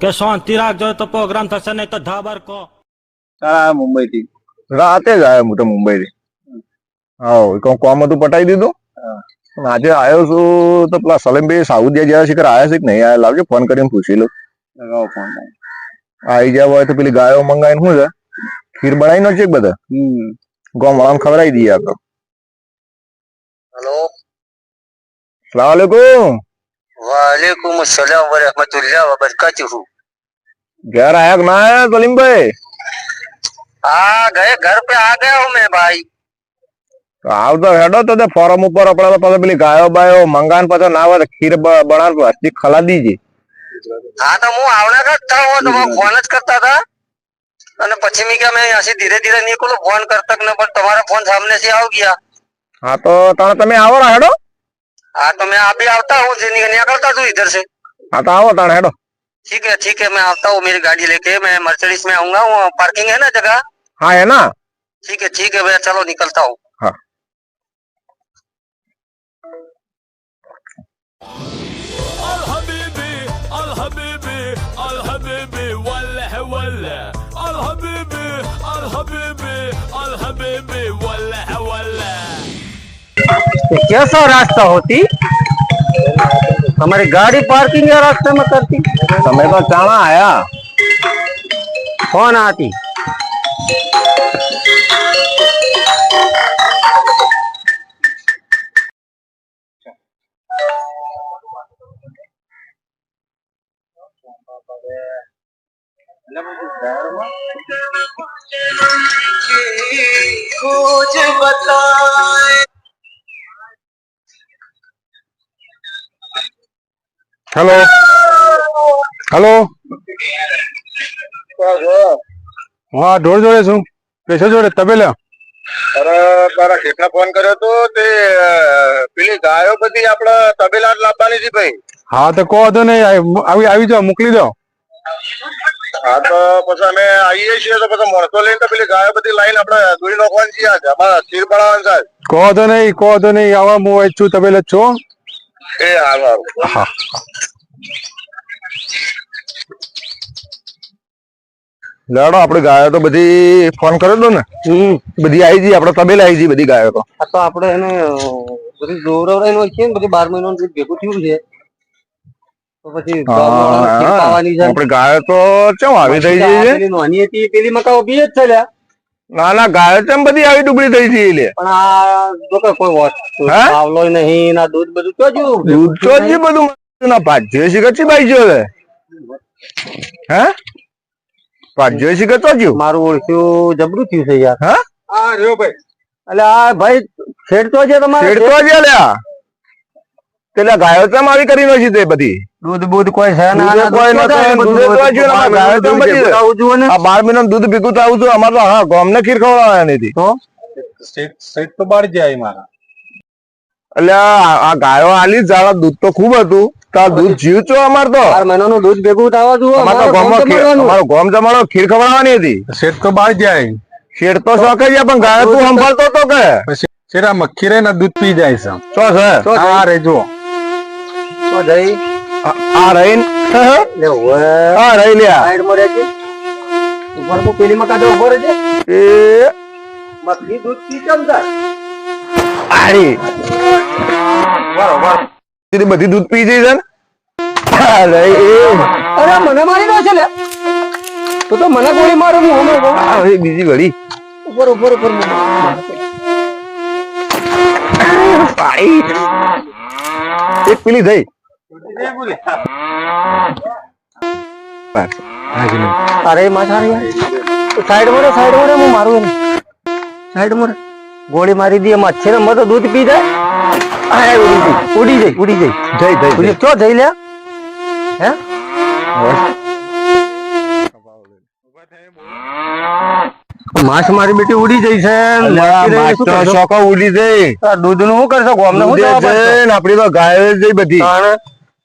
કે શાંતિ રાખજો તો પ્રોગ્રામ થશે નહીં તો ધાબર કો. તારા મુંબઈ થી રાતે જ આવ્યો હું તો મુંબઈ થી હા કોમ કોમ હતું પટાઈ દીધું. પણ આજે આવ્યો છું તો પેલા સલીમભાઈ સાઉદિયા જેવા છે આવ્યા છે કે નહીં આવ્યા લાવજો ફોન કરીને પૂછી લઉં. લગાવો ફોન. આવી ગયા હોય તો પેલી ગાયો મંગાવીને શું છે? ખીર બનાવી નો છે બધા. ગોમ વાળાને ખવડાવી દઈએ આપણે હેલો. સલામ વાલેકુમ સલામ વરહમતુલ્લાહ વબરકાતુહુ ઘર આયા ના આયા સલીમભાઈ આ ગયે ઘર પે આ ગયા હું મેં ભાઈ. આવ તો હેડો તો ફોરમ ઉપર આપણે પાસે પેલી ગાયો બાયો મંગાન પાછો ના આવે ખીર બનાવ હસ્તી ખલા દીજે. હા તો હું આવના કરતા હું તો ફોન જ કરતા હતા. અને પછી મેં કે મેં અહીંથી ધીરે ધીરે નીકળું ફોન કરતા ને પણ તમારા ફોન સામને થી આવ ગયા? હા તો તમે આવો હેડો. हाँ तो मैं अभी आता हूँ निकलता तू इधर से। आता हूँ आओ ताड़ा ठीक है ठीक है मैं आता हूँ मेरी गाड़ी लेके मैं मर्सिडीज में आऊँगा वो पार्किंग है ना जगह? हाँ है ना? ठीक है ठीक है भैया चलो निकलता हूँ। हाँ। कैसा रास्ता होती हमारी गाड़ी पार्किंग या रास्ते में करती। समय पर कहा आया। कौन आती? खोज बताए। હેલો હેલો હા ઢોર જોડે છું. પેશો જોડે તબેલા અરે તારા શેઠને ફોન કર્યો તો તે પેલી ગાયો બધી આપડે તબેલા લાવવાની છે ભાઈ. હા તો કહો તો નહીં આવી આવી જાઓ મોકલી દો. હા તો પછી અમે આવીએ છીએ તો પછી મોણસો લઈને તો પેલી ગાયો બધી લાઈન આપડે દોરી નાખવાની છે આજે અમારા ખીર બનાવવાનું સાહેબ કહો તો નહીં કહો તો નહીં આવા હું છું તબેલા છું. એ હારું હારું. લેડો આપડે ગાયો તો બધી ફોન કર્યો તો ને? બધી આવી જઈ આપડે તબેલા આવી જઈ બધી ગાયો તો. આ તો આપણે એને બધી દોરવરાઈ નો છે ને બધી બાર મહિનો ભેગું થયું છે. તો પછી. આપડે ગાયો તો ચમ આવી થઈ જઈ છે? નાની હતી પેલી મકાઓ બી જ લ્યા. ના ના ગાય તેમ બધી આવી ડુબળી થઈ જઈ લે પણ આ જો કે કોઈ વસ્તુ આવલો નહીં ના દૂધ બધું તો જો દૂધ તો જ બધું ના ભાજ્યો છે કચ્છી બાઈ ગયો હે? ભાજ્યો છે કે તો જો મારું ઓળખ્યું જબરું થયું છે યાર. હા? આ રહ્યો ભાઈ. એટલે આ ભાઈ છેડતો છે તમારે છેડતો છે લ્યા. પેલા ગાયો તેમ આવી કરી નથી તે બધી. દૂધ બૂધ કોઈ છે ના કોઈ તો તો બાર તો દૂધ ને. આ બાર ભેગું તો આવું છું અમારે તો હા ગામને ખીર ખવડાવવાની નથી તો? સેટ તો બાર જાય મારા. એટલે આ આ ગાયો આલી જાળા દૂધ તો ખૂબ હતું. તાર દૂધ જીવ છો અમાર તો? બાર મહિનાનું દૂધ ભેગું થવા છું અમાર ગોમ અમારે ગામ જમાડો ખીર ખવડાવવાની હતી. સેટ તો બાર જાય. શેઠ તો શોખ જ પણ ગાયો તું સંભાળતો તો કે? પછી સેરા મક્ખી રે ને દૂધ પી જાય છે. શું છે. તો જઈ- હા રે જો તો જઈ આ રહીન? લે ઓવે. આ રહી સાઈડ સાઈડમાં રહેજે. ઉપર મો પેલી માં તો ઊભો રહેજે. એ. મગની દૂધ પી જાય? આરી. બરોબર બધી દૂધ પી જઈ છે ને? અરે મને મારી નાખે લે. તું તો મને ગોળી મારું હું કહું. આ રહી બીજી ઘડી ઉપર ઉપર ઉપર એક પેલી થઈ અરે માથા સાઈડમાં સાઈડમાં હું મારું એને સાઈડમાં ગોળી મારી દી મચ્છર તો દૂધ પી જાય. ઉડી જાય ઉડી જાય જઈ જઈ ઉડી ચો જઈ લે. હે? માછ મારી બેટી ઉડી જઈ છે. ઉડી જઈ. દૂધનું શું કરશો? ગોમ ને આપડી તો ગાય જઈ બધી.